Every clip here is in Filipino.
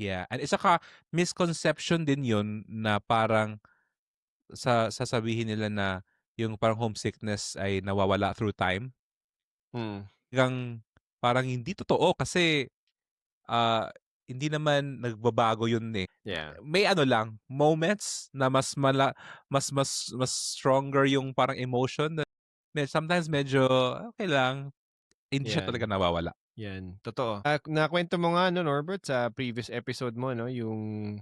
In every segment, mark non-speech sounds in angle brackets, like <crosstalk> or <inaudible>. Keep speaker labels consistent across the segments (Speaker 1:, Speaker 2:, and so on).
Speaker 1: Yeah, and isa ka misconception din 'yun na parang sa sasabihin nila na yung parang homesickness ay nawawala through time.
Speaker 2: Mm.
Speaker 1: Yang parang hindi totoo kasi, ah, hindi naman nagbabago 'yun, eh.
Speaker 2: Yeah.
Speaker 1: May ano lang, moments na mas mala mas mas mas stronger yung parang emotion na me sometimes medyo okey lang, hindi siya talaga nawawala.
Speaker 2: Yan, totoo. Ah, nakwento mo nga 'no, Norbert, sa previous episode mo 'no, yung,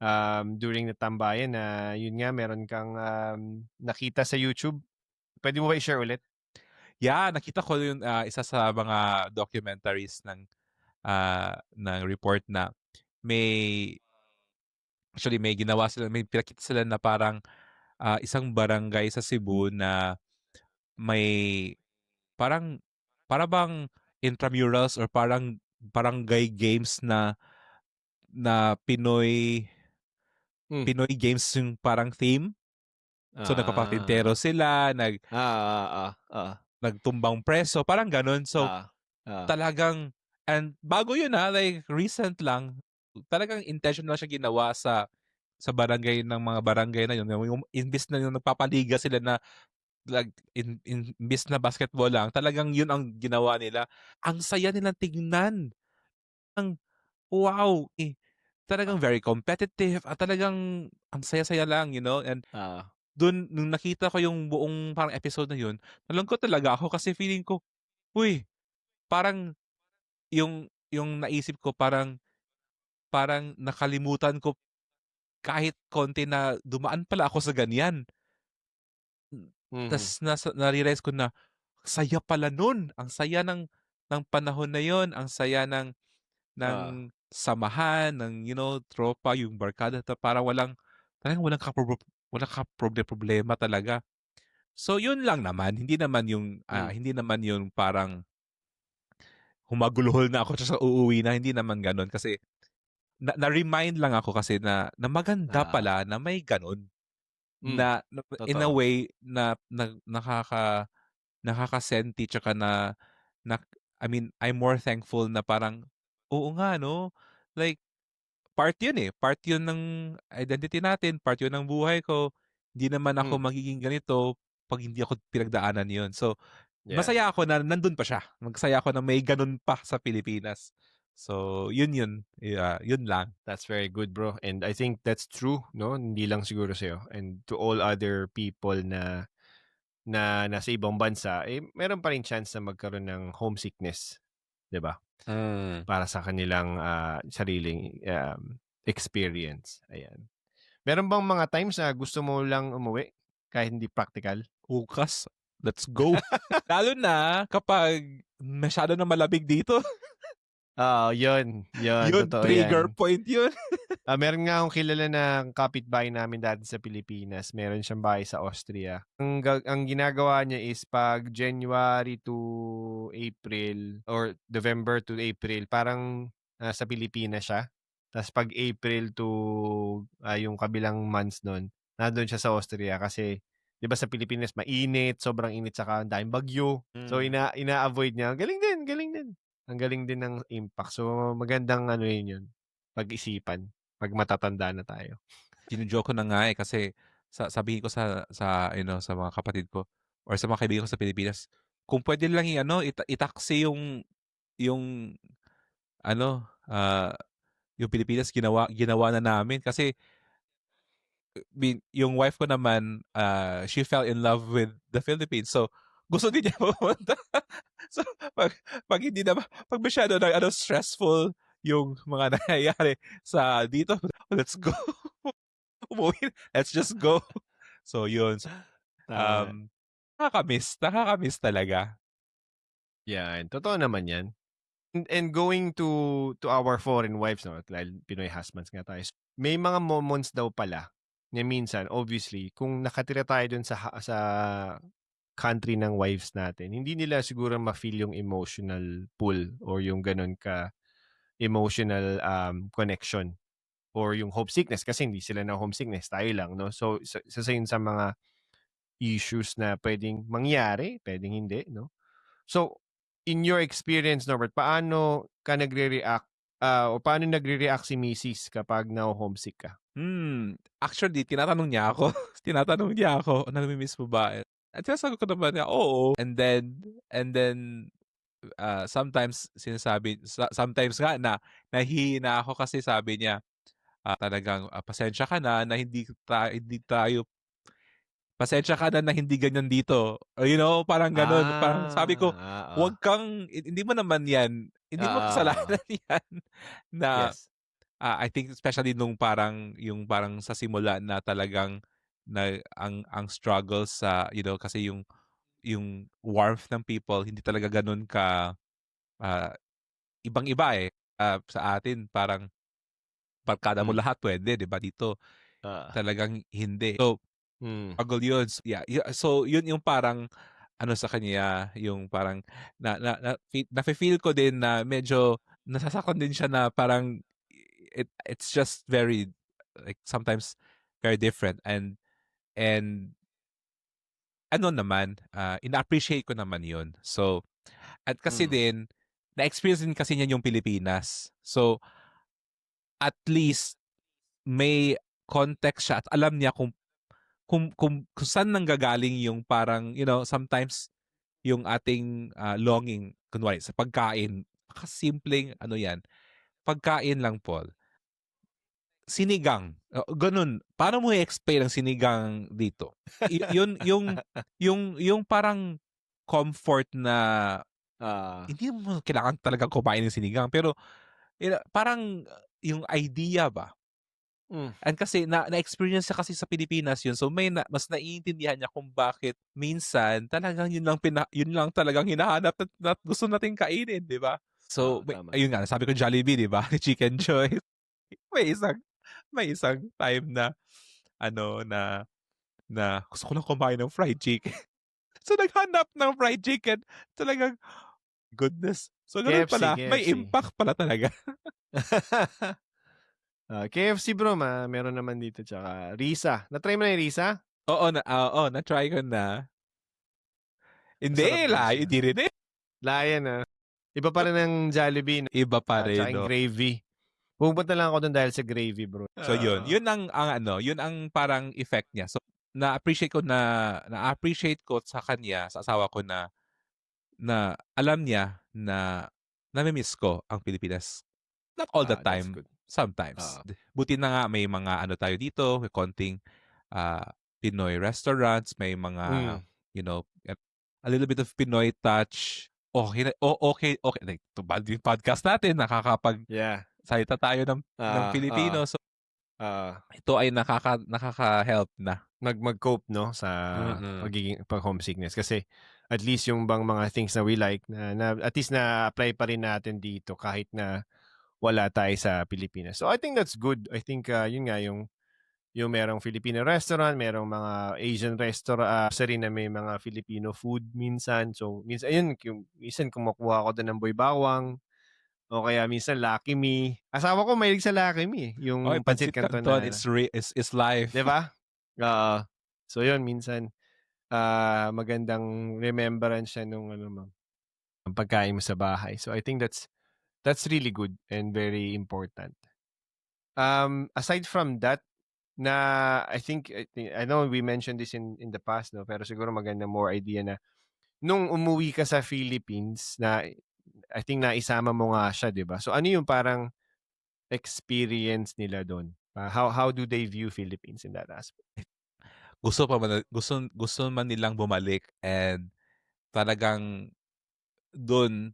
Speaker 2: um, during the tambayan na yun nga meron kang, um, nakita sa YouTube. Puwede mo ba i-share ulit?
Speaker 1: Yeah, nakita ko yung, ah, isa sa mga documentaries ng, ah, ng report na may actually may ginawa sila may pinakita sila na parang, ah, isang barangay sa Cebu na may parang para bang intramurals or parang barangay games na na Pinoy
Speaker 2: Hmm.
Speaker 1: Pinoy games yung parang theme. So, nagpapatintero
Speaker 2: Ah.
Speaker 1: sila, nag
Speaker 2: Ah, oo, oo.
Speaker 1: nagtumbang preso, parang gano'n. So,
Speaker 2: Oo, oo.
Speaker 1: talagang and bago yun, ah, like recent lang, talagang intentional siya ginawa sa sa barangay ng mga barangay na yun. Yung imbes na yung nagpapaliga sila na like in in imbes na basketball lang, talagang yun ang ginawa nila. Ang saya nilang tignan. Ang wow! Eh, talagang very competitive at talagang ang saya-saya lang, you know? And
Speaker 2: Oo.
Speaker 1: dun nung nakita ko yung buong parang episode na yun, nalungkot talaga ako kasi feeling ko, uy, parang yung yung naisip ko parang parang nakalimutan ko kahit konti na dumaan pala ako sa ganyan.
Speaker 2: Mhm.
Speaker 1: Tas nasa nare-realize ko na, saya pala nun, ang saya ng ng panahon na yun, ang saya ng ng
Speaker 2: Oo.
Speaker 1: samahan, ng you know, tropa, yung barkada na parang walang talagang walang kaprob walang kaproble-problema talaga. So, yun lang naman, hindi naman yung, ah,
Speaker 2: Hmm.
Speaker 1: hindi naman yung parang humagulhol na ako <laughs> ta's uuwi na, hindi naman gano'n. Kasi na na-remind lang ako kasi na na maganda
Speaker 2: Oo.
Speaker 1: pala na may gano'n.
Speaker 2: Hmm,
Speaker 1: Na na in a
Speaker 2: totoo.
Speaker 1: way na nag nakaka nakakasenti tsaka na nak I mean, I'm more thankful na parang, oo nga 'no, like part yun, eh, part yun ng identity natin, part yun ng buhay ko. Hindi naman ako
Speaker 2: Hmm.
Speaker 1: magiging ganito 'pag hindi ako pinagdaanan yun. So,
Speaker 2: Yeah.
Speaker 1: masaya ako na nandun pa siya. Masaya ako na may gano'n pa sa Pilipinas. So, yun yun, yeah, yun lang.
Speaker 2: That's very good, bro. And I think that's true 'no, hindi lang siguro sa'yo and to all other people na na nasa ibang bansa, eh, meron pa ring chance na magkaroon ng homesickness, 'di ba?
Speaker 1: Hmm.
Speaker 2: Para sa kanilang, ah, sariling, um, experience, ayan. Meron bang mga times na gusto mo lang umuwi kahit hindi praktikal?
Speaker 1: Bukas, let's go. <laughs> Lalo na kapag masyado na malamig dito. <laughs>
Speaker 2: Oo, yun. Yun,
Speaker 1: Yun,
Speaker 2: totoo
Speaker 1: trigger
Speaker 2: yan.
Speaker 1: point yun. <laughs>
Speaker 2: Ah, meron nga akong kilala na kapitbahay namin dati sa Pilipinas. Meron siyang bahay sa Austria. Ang ang ginagawa niya is 'pag January to April or November to April, parang nasa Pilipinas siya. Ta's 'pag April to, ah, yung kabilang months nun, nandun siya sa Austria kasi 'di ba sa Pilipinas mainit, sobrang init tsaka ang daming bagyo. So,
Speaker 1: Hmm.
Speaker 2: ina ina-avoid niya. Galing din, galing din. Ang galing din ng impact. So, magandang ano rin yun, pag-isipan 'pag matatanda na tayo.
Speaker 1: Jino-joke ko na nga, eh, kasi sa sabihin ko sa sa know, sa mga kapatid ko or sa mga kaibigan ko sa Pilipinas, kung puwede lang i-ano, ita i-taxi yung yung ano, ah, yung Pilipinas ginawa ginawa na namin kasi bin yung wife ko naman, ah, she fell in love with the Philippines. So, gusto din niya <laughs> pumunta. So, 'pag 'pag hindi naman 'pag masyado ng ano, stressful yung mga <laughs> nangyayari sa dito, let's go. <laughs> Umuwi, let's just go. So, yun. Um, nakaka-miss, nakaka-miss talaga.
Speaker 2: Yan, totoo naman yan. And and going to to our foreign wives 'no, dahil Pinoy husbands nga tayo. May mga moments daw pala na minsan obviously kung nakatira tayo dun sa sa country ng wives natin, hindi nila siguro ma-feel yung emotional pull or yung gano'n ka-emotional, um, connection or yung homesickness kasi hindi sila na-homesickness, tayo lang 'no. So, isa isa yun sa mga issues na puwedeng mangyari, puwedeng hindi 'no. So, in your experience, Norbert, paano ka nagre-react ah, o paano nagre-react si misis kapag naho-homesick ka?
Speaker 1: Hmm, actually tinatanong niya ako. <laughs> Tinatanong niya ako, "Nami-miss mo ba?" At sinasagot ko naman na, "Oo." And then and then, ah, sometimes sinasabi sa sometimes nga na nahihina ako kasi sabi niya, ah, talagang, ah, "Pasensya ka na, na hindi ta hindi tayo pasensya ka na na hindi ganyan dito." Oh, you know, parang gano'n. Parang sabi ko,
Speaker 2: Ah, oo.
Speaker 1: "Wag kang hi hindi mo naman 'yan, hindi mo
Speaker 2: Oo, oo.
Speaker 1: kasalanan <laughs> 'yan." Na,
Speaker 2: Yes.
Speaker 1: ah, I think especially nung parang yung parang sa simula na talagang na ang ang struggle sa you know, kasi yung yung warmth ng people hindi talaga gano'n ka, ah, ibang-iba, eh. Ah, sa atin parang barkada mo
Speaker 2: Hmm.
Speaker 1: lahat puwede, 'di ba? Dito
Speaker 2: Oo.
Speaker 1: talagang hindi. So,
Speaker 2: Hmm.
Speaker 1: struggle yun. Yeah, yu so yun yung parang ano sa kanya, yung parang na na na fi nafi-feel ko din na medyo nasasaktan din siya na parang it it's just very like sometimes very different and and ano naman, ah, ina-appreciate ko naman yun. So, at kasi
Speaker 2: Hmm.
Speaker 1: din na-experience din kasi niya yung Pilipinas. So at least may context siya at alam niya kung kung kung kung saan nanggagaling yung parang, you know, sometimes yung ating, ah, longing kunwari sa pagkain, napakasimpleng ano 'yan, pagkain lang, Paul. Sinigang, oo, gano'n. Paano mo i-explain ang sinigang dito? Yu yun yung yung yung parang comfort na
Speaker 2: Oo.
Speaker 1: hindi mo kailangan talagang kumain ng sinigang pero, parang yung idea ba.
Speaker 2: Hmm.
Speaker 1: And kasi na na-experience niya kasi sa Pilipinas yun so may na mas naiintindihan niya kung bakit minsan talagang yun lang pina yun lang talagang hinahanap at at gusto nating kainin, 'di ba? So,
Speaker 2: Oo,
Speaker 1: may ayun nga sabi ko Jollibee, 'di ba, <laughs> Chicken Joy. May isang may isang time na ano, na na gusto ko lang kumain ng fried chicken. <laughs> So, naghanap ng fried chicken, talagang goodness. So, gano'n
Speaker 2: KFC,
Speaker 1: pala, may
Speaker 2: KFC.
Speaker 1: impact pala talaga. <laughs>
Speaker 2: Ah, KFC bro ma meron naman dito tsaka Risa. Na-try mo na yung Risa?
Speaker 1: Oo, na oo, na-try ko na. Hindi, layo hindi rin, eh.
Speaker 2: Layan, ah. Iba pa rin ang Jollibee 'no,
Speaker 1: Iba pa rin,
Speaker 2: yung
Speaker 1: 'no?
Speaker 2: gravy. Pumupunta lang ako dun dahil sa gravy bro.
Speaker 1: So yun,
Speaker 2: Oo.
Speaker 1: yun ang ang ano, yun ang parang effect niya. So, na-appreciate ko na na-appreciate ko sa kanya, sa asawa ko na na alam niya na nami-miss ko ang Pilipinas. Not all the
Speaker 2: Ah,
Speaker 1: time, sometimes.
Speaker 2: Oo.
Speaker 1: Buti na nga may mga ano tayo dito, may konting, ah, Pinoy restaurants, may mga,
Speaker 2: Hmm.
Speaker 1: you know, a little bit of Pinoy touch. Okey na o okey okey like tubad yung podcast natin
Speaker 2: Yeah.
Speaker 1: Nakakapagsalita tayo ng ng
Speaker 2: Oo, oo.
Speaker 1: Filipino. So
Speaker 2: Oo.
Speaker 1: ito ay nakaka nakaka-help na.
Speaker 2: Mag mag-cope 'no, sa
Speaker 1: Mm.
Speaker 2: pagiging pag-homesickness. Kasi at least yung bang mga things na we like na na at least na-apply pa rin natin dito kahit na wala tayo sa Pilipinas. So, I think that's good. I think, ah, yun nga yung yung merong Filipino restaurant, merong mga Asian restaurant, ah, isa rin na may mga Filipino food minsan. So, minsan ayun yung minsan kumukuha ako dun ng boy bawang o kaya minsan Lucky Me. Asawa ko mahilig sa Lucky Me, eh, yung pancit
Speaker 1: pancit canton
Speaker 2: canton na
Speaker 1: is re is is life.
Speaker 2: 'di ba? Oo. So yun minsan, ah, magandang remembrance siya nung ano mo, ng pagkain mo sa bahay. So, I think that's that's really good and very important. Um, aside from that, na I think I think I know we mentioned this in in the past 'no, pero siguro maganda more idea na nung umuwi ka sa Philippines na I think naisama mo nga siya, 'di ba? So, ano yung parang experience nila dun? Ah, how how do they view Philippines in that aspect?
Speaker 1: Gusto pa man gusto gusto man nilang bumalik and talagang dun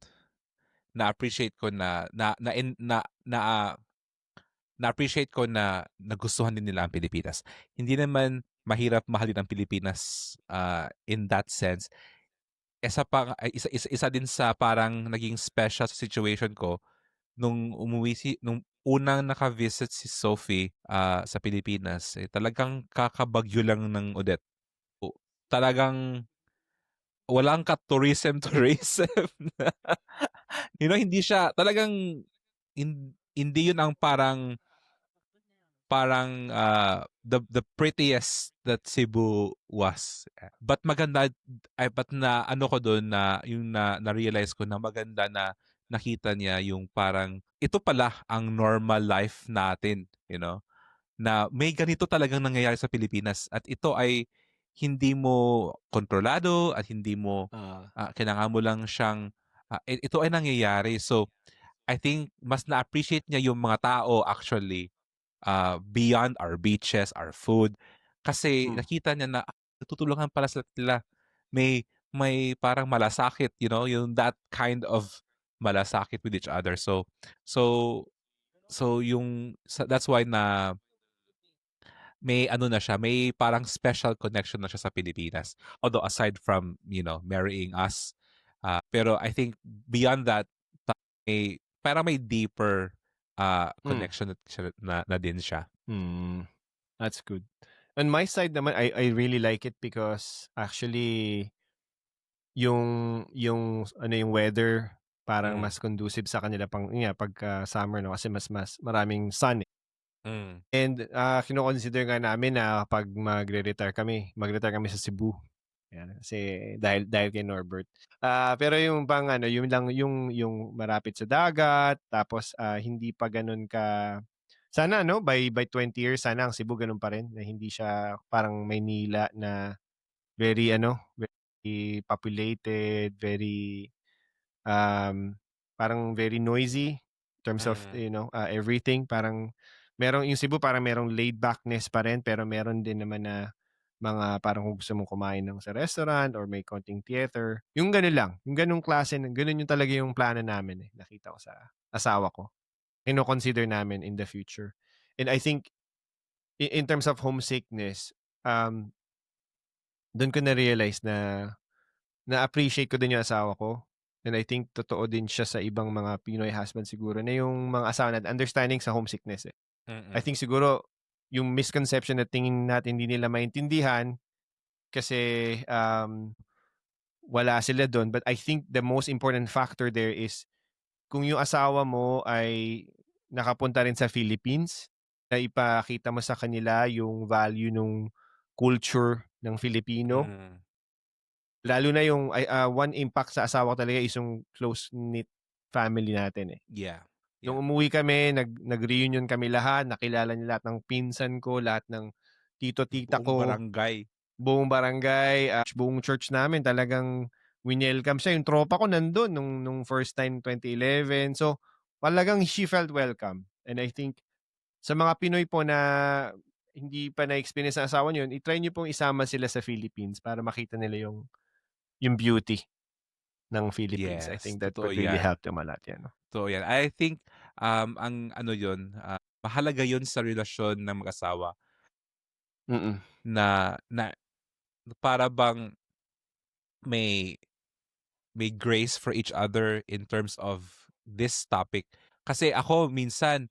Speaker 1: na-appreciate ko na na na in na na, ah, na-appreciate ko na nagustuhan din nila ang Pilipinas. Hindi naman mahirap mahalin ang Pilipinas, ah, in that sense. Isa pa isa isa isa din sa parang naging special sa situation ko nung umuwi si nung unang naka-visit si Sophie, ah, sa Pilipinas, eh, talagang kakabagyo lang ng Odette. Talagang walang ka-tourism-tourism <laughs> na <laughs> you know, hindi siya talagang hin hindi yun ang parang parang, ah, the the prettiest that Cebu was. But maganda ay but na ano ko dun na yung na na-realize ko na maganda na nakita niya yung parang ito pala ang normal life natin, you know? Na may ganito talagang nangyayari sa Pilipinas at ito ay hindi mo kontrolado at hindi mo
Speaker 2: Ah.
Speaker 1: ah, kailangan mo lang siyang i- ito ay nangyayari. So I think mas na-appreciate niya yung mga tao actually uh, beyond our beaches, our food. Kasi
Speaker 2: Hmm.
Speaker 1: nakita niya na natutulungan pala sila. May may parang malasakit, you know, yung that kind of malasakit with each other. So so so yung that's why na may ano na siya, may parang special connection na siya sa Pilipinas. Although aside from, you know, marrying us, uh, pero I think beyond that, may, parang may deeper uh,
Speaker 2: Mm.
Speaker 1: connection na, siya- na, na din siya.
Speaker 2: Hmm. That's good. On my side naman, I I really like it because actually yung yung ano yung weather parang
Speaker 1: Mm.
Speaker 2: mas conducive sa kanila pang yun nga pagka summer no kasi mas mas maraming sun. eh.
Speaker 1: Mm.
Speaker 2: And ah kino-consider nga namin na pag magre-retire kami, mag-retire kami sa Cebu. Yan, kasi dahil dahil kay Norbert. Ah pero yung bang ano, yung lang yung yung marapit sa dagat tapos ah, hindi pa ganun ka sana no by by 20 years sana ang Cebu ganun pa rin na hindi siya parang Maynila na very ano, very populated, very um parang very noisy in terms of
Speaker 1: Mm.
Speaker 2: you know uh, everything parang merong yung Cebu parang merong laid backness pa rin pero meron din naman na mga parang kung gusto mong kumain ng sa restaurant or may konting theater yung ganun lang yung ganung klase ganun yung talaga yung plano namin eh nakita ko sa asawa ko kino-consider namin in the future and I think in, in terms of homesickness um doon ko na realize na na-appreciate ko din yung asawa ko And I think totoo din siya sa ibang mga Pinoy husband siguro na yung mga asawa natin understanding sa homesickness eh.
Speaker 1: Mm-mm.
Speaker 2: I think siguro yung misconception na tingin natin hindi nila maintindihan kasi um, wala sila doon. But I think the most important factor there is kung yung asawa mo ay nakapunta rin sa Philippines, na ipakita mo sa kanila yung value ng culture ng Filipino.
Speaker 1: Mm.
Speaker 2: Lalo na yung ah, one impact sa asawa talaga is yung close-knit family natin eh.
Speaker 1: Yeah.
Speaker 2: Nung umuwi kami, nag, nag-reunion kami lahat, nakilala niya lahat ng pinsan ko, lahat ng tito-tita
Speaker 1: Buong
Speaker 2: ko,
Speaker 1: barangay.
Speaker 2: buong barangay, ah, buong church namin, talagang winelcome siya. Yung tropa ko nandun nung, nung first time 2011. So, talagang she felt welcome. And I think, sa mga Pinoy po na hindi pa na-experience ang asawa niyo, i-try niyo pong isama sila sa Philippines para makita nila yung yung beauty ng Philippines. I
Speaker 1: Yes,
Speaker 2: think that would really
Speaker 1: yan.
Speaker 2: help them a lot. Yan?
Speaker 1: So yan. I think um ang ano yun, ah, mahalaga yun sa relasyon ng mag-asawa
Speaker 2: Mm-mm.
Speaker 1: na na para bang may may grace for each other in terms of this topic. Kasi ako minsan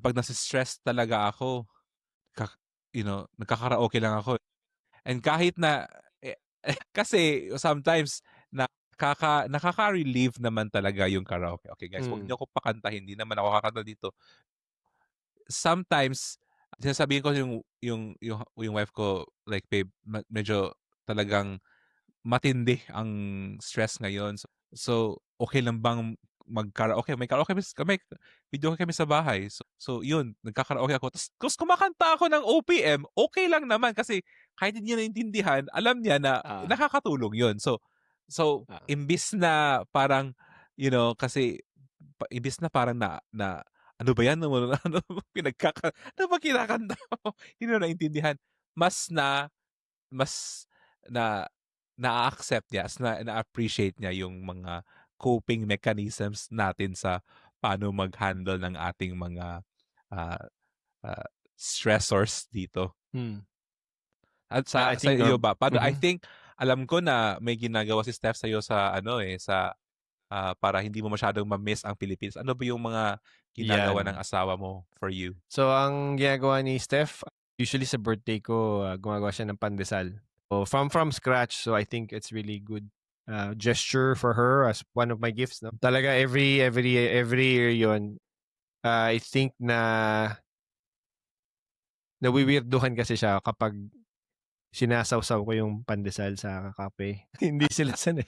Speaker 1: pag nasa-stress talaga ako, kak, you know, nagkakaraoke lang ako. And kahit na eh, <laughs> kasi sometimes nakaka nakaka-relieve naman talaga yung karaoke. Okay guys,
Speaker 2: Mm.
Speaker 1: niyo ako pakantahin, hindi naman ako kakanta dito. Sometimes sinasabihin ko yung yung yung, yung wife ko like babe, medyo talagang matindi ang stress ngayon. So, so okay lang bang mag-karaoke? May karaoke kami, video kami sa bahay. So, so yun, nagkakaraoke ako. Tapos, kumakanta ako ng OPM, okay lang naman kasi kahit hindi niya naintindihan, alam niya na
Speaker 2: Ah.
Speaker 1: nakakatulong yun. So, so
Speaker 2: Ah.
Speaker 1: imbis na parang, you know, kasi pa, imbis na parang na, na ano ba yan? Ano, ano, <laughs> pinagkaka, ano ba kinakanta mo? <laughs> Hindi na naintindihan. Mas na, mas na, na-accept niya, as na, na-appreciate niya yung mga coping mechanisms natin sa paano mag-handle ng ating mga ah, ah, stressors dito.
Speaker 2: Mm.
Speaker 1: At sa,
Speaker 2: I
Speaker 1: sa
Speaker 2: think,
Speaker 1: iyo
Speaker 2: um,
Speaker 1: ba? Paano, I
Speaker 2: mhm.
Speaker 1: think, alam ko na may ginagawa si Steph sa iyo sa ano eh, sa ah, para hindi mo masyadong ma-miss ang Philippines. Ano ba yung mga ginagawa
Speaker 2: Yan.
Speaker 1: ng asawa mo for you?
Speaker 2: So, ang ginagawa ni Steph, usually sa birthday ko, ah, gumagawa siya ng pandesal. So, from from scratch. So, I think it's really good uh, gesture for her as one of my gifts. No? Talaga, every, every, every year yon uh, I think na nawiwirduhan kasi siya kapag sinasawsaw ko yung pandesal sa kape. <laughs> Hindi sila <laughs> sanay.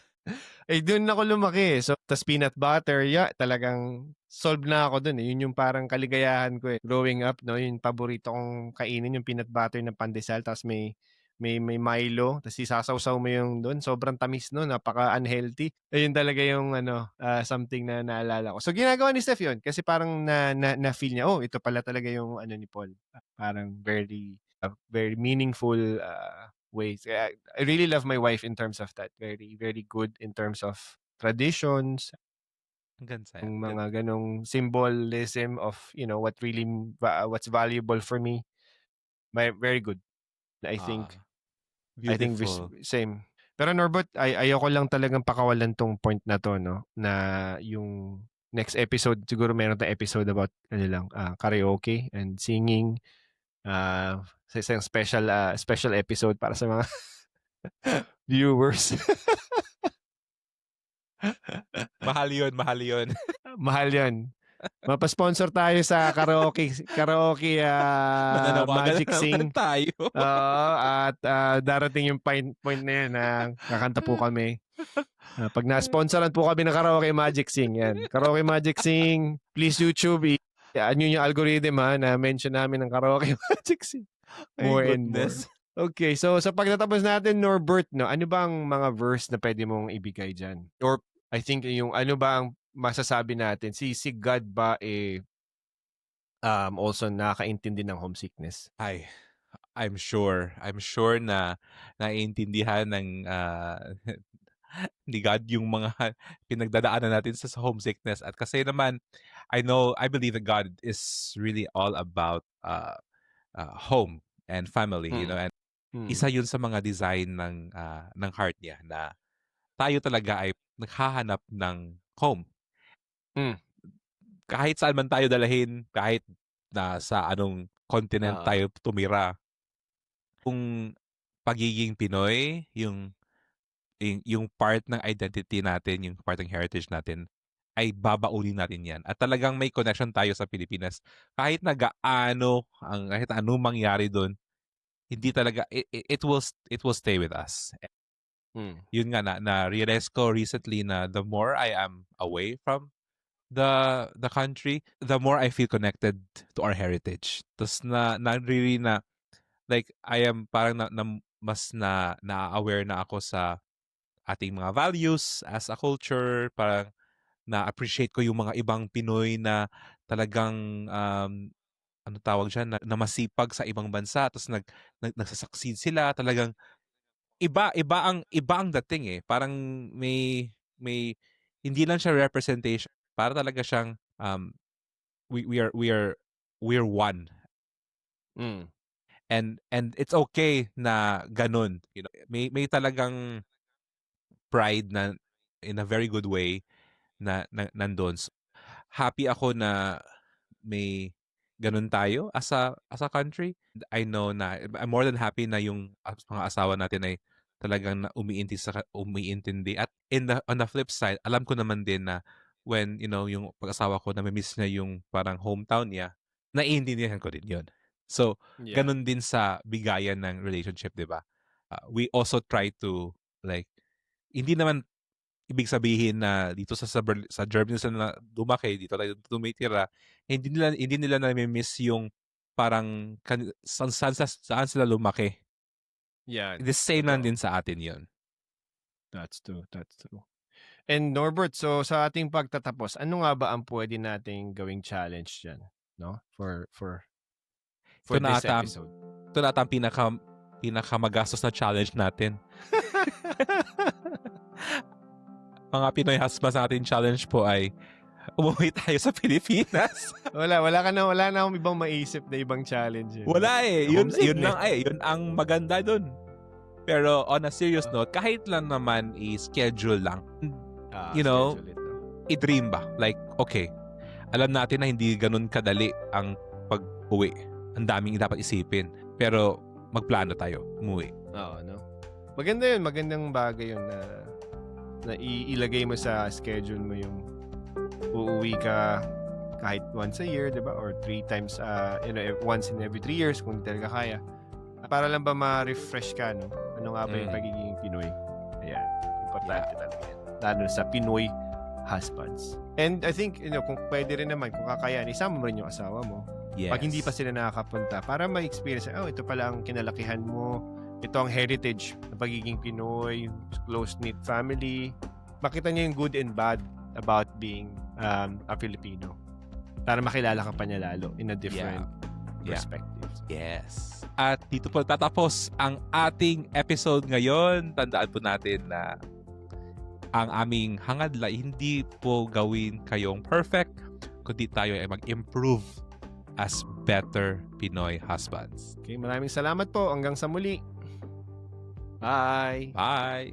Speaker 2: Eh, dun ako lumaki, eh. So, tas peanut butter, yeah, talagang solved na ako dun, eh. Yun yung parang kaligayahan ko, eh. Growing up 'no, yung paborito kong kainin yung peanut butter na pandesal ta's may may may Milo ta's isasawsaw mo yung dun, sobrang tamis nun, napaka-unhealthy. Ayun talaga yung ano, ah, something na naalala ko. So, ginagawa ni Steph yun kasi parang na na na-feel niya, "Oh, ito pala talaga yung ano ni Paul." Parang very, very meaningful, ah, ways. I really love my wife in terms of that. Very, very good in terms of traditions,
Speaker 1: Hanggang saya.
Speaker 2: yung mga ganong symbolism of, you know, what really va what's valuable for me. May very good. I think
Speaker 1: Ah,
Speaker 2: I think same. Pero Norbert, ay ayoko lang talagang pakawalan 'tong point na 'to 'no, na yung next episode siguro meron tayong episode about ano lang, ah, karaoke and singing. Ah, sa isang special, ah, special episode para sa mga <laughs> viewers.
Speaker 1: Mahal yun, mahal yun.
Speaker 2: Mahal 'yan. Mapa-sponsor tayo sa karaoke karaoke,
Speaker 1: Mananawagan
Speaker 2: Magic Sing.
Speaker 1: tayo.
Speaker 2: Oo, at, ah, darating yung point point na 'yan na kakanta po kami. Ah, 'pag na-sponsoran po kami ng Karaoke Magic Sing, 'yan. Karaoke Magic Sing, please YouTube, i ano yung algorithm, ha, na mention namin ng Karaoke <laughs> Magic.
Speaker 1: My
Speaker 2: More and more. Okay, so sa pagtatapos natin, Norbert, 'no, ano ba ang mga verse na puwede mong ibigay diyan? Or I think yung ano ba ang masasabi natin, si si God ba, eh, um, also nakakaintindi ng homesickness?
Speaker 1: Ay, I'm sure. I'm sure na naiintindihan ng, ah, <laughs> <laughs> ni God yung mga <laughs> pinagdadaanan natin sa sa homesickness at kasi naman I know I believe that God is really all about, uh, uh, home and family, you know,
Speaker 2: Mm.
Speaker 1: and
Speaker 2: Mm.
Speaker 1: isa yun sa mga design ng, ah, ng heart niya na tayo talaga ay naghahanap ng home.
Speaker 2: Hmm.
Speaker 1: Kahit saan man tayo dalhin, kahit nasa anong continent
Speaker 2: Oo.
Speaker 1: tayo tumira. Kung pagiging Pinoy, yung yung yung part ng identity natin, yung part ng heritage natin, ay babaunin natin 'yan at talagang may connection tayo sa Pilipinas. Kahit na gaano ang kahit anong mangyari dun, hindi talaga it it it will it will stay with us.
Speaker 2: Hmm.
Speaker 1: Yun nga na na-realize ko recently na the more I am away from the the country, the more I feel connected to our heritage. Ta's na na really na like I am parang na na mas na na-a-aware na ako sa ating mga values as a culture, parang na-appreciate ko yung mga ibang Pinoy na talagang, um, ano tawag diyan, na na masipag sa ibang bansa ta's nag nag nagsa-succeed sila, talagang iba iba ang iba ang dating, eh. Parang may may hindi lang siya representation, para talaga siyang, um, we we are we are we're one.
Speaker 2: Hmm.
Speaker 1: And and it's okay na gano'n, you know. May may talagang pride na in a very good way na na nandun. So, happy ako na may gano'n tayo as a as a country. I know na I'm more than happy na yung mga asawa natin ay talagang na umiinti sa umiintindi at in the on the flip side, alam ko naman din na when, you know, yung pag-asawa ko nami-miss niya yung parang hometown niya, naiintindihan ko din yun. So,
Speaker 2: Yeah.
Speaker 1: gano'n din sa bigayan ng relationship, 'di ba? Ah, we also try to like hindi naman ibig sabihin na dito sa sa sa Germany sila lumaki, dito tayo tumitira, hindi nila hindi nila nami-miss yung parang kan san saan sa saan sila lumaki.
Speaker 2: Yan,
Speaker 1: The same lang din sa atin yun.
Speaker 2: That's true, that's true. And Norbert, so sa ating pagtatapos, ano nga ba ang puwede nating gawing challenge diyan, 'no, for for for
Speaker 1: Ito na
Speaker 2: this
Speaker 1: ata
Speaker 2: episode?
Speaker 1: ito na ata ang pinaka pinakamagastos na challenge natin. <laughs> Mga Pinoy husbands natin challenge po ay umuwi tayo sa Pilipinas. <laughs>
Speaker 2: Wala, wala ka na wala na akong ibang maisip na ibang challenge, eh.
Speaker 1: Wala, eh. Yun
Speaker 2: Homesick
Speaker 1: yun
Speaker 2: na,
Speaker 1: lang, eh. Yun ang maganda dun. Pero on a serious note, kahit lang naman i-schedule lang,
Speaker 2: Ah,
Speaker 1: you know,
Speaker 2: schedule it, no?
Speaker 1: i-dream ba? Like, okay, alam natin na hindi ganun kadali ang pag-uwi. Ang daming dapat isipin. Pero magplano tayo, umuwi.
Speaker 2: Oo, 'no. Maganda 'yun, magandang bagay 'yun na na i ilagay mo sa schedule mo yung uuwi ka kahit once a year, 'di ba? Or three times, ah, you know, once in every three years kung talaga kaya. Para lang ba ma-refresh ka, no? Ano nga ba yung
Speaker 1: Mm.
Speaker 2: pagiging Pinoy? Ayan, importante talaga yan. lalo sa Pinoy husbands. And I think, you know, kung pwede rin naman, kung kakayan, isama mo rin yung asawa mo.
Speaker 1: Yes.
Speaker 2: Pag hindi pa sila nakakapunta, para ma-experience, oh, ito pala ang kinalakihan mo, ito ang heritage ng pagiging Pinoy, close-knit family. Makita niyo yung good and bad about being um, a Filipino. Para makilala ka pa niya lalo in a different
Speaker 1: Yeah.
Speaker 2: perspective.
Speaker 1: Yes. At dito po tatapos ang ating episode ngayon. Tandaan po natin na ang aming hangad la hindi po gawin kayong perfect, kundi tayo ay mag-improve as better Pinoy husbands.
Speaker 2: Okay, maraming salamat po. Hanggang sa muli. Bye!
Speaker 1: Bye!